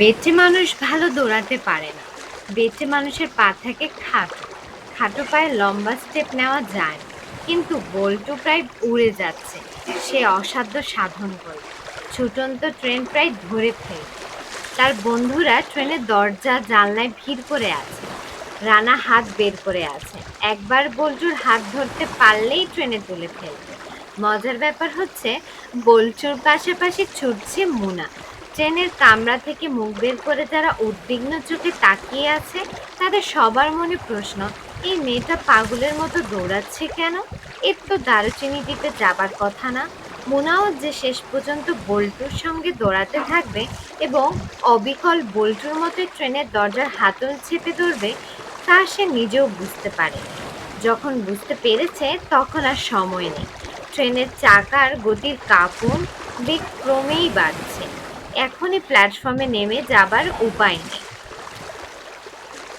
বেঁচে মানুষ ভালো দৌড়াতে পারে না। বেঁচে মানুষের পা থাকে খাটো। খাটো পায়ে লম্বা স্টেপ নেওয়া যায় না। কিন্তু বল্টু প্রায় উড়ে যাচ্ছে। সে অসাধ্য সাধন করে। ছুটন্ত ট্রেন প্রায় ধরে ফেল। তার বন্ধুরা ট্রেনের দরজা, জানলায় ভিড় করে আছে। রানা হাত বের করে আছে। একবার বল্টুর হাত ধরতে পারলেই ট্রেনে তুলে ফেলবে। মজার ব্যাপার হচ্ছে, বল্টুর পাশাপাশি ছুটছে মুনা। ট্রেনের কামরা থেকে মুখ বের করে যারা উদ্বিগ্ন চোখে তাকিয়ে আছে, তাদের সবার মনে প্রশ্ন, এই মেয়েটা পাগলের মতো দৌড়াচ্ছে কেন? এর তো দারুচিনি দিতে যাবার কথা না। মুনাও যে শেষ পর্যন্ত বল্টুর সঙ্গে দৌড়াতে থাকবে এবং অবিকল বল্টুর মতো ট্রেনের দরজার হাতল চেপে ধরবে, তা সে নিজেও বুঝতে পারে। যখন বুঝতে পেরেছে, তখন আর সময় নেই। ট্রেনের চাকার গতির কাঁপন বেগ ক্রমেই বাড়ছে। এখনই প্ল্যাটফর্মে নেমে যাবার উপায় নেই।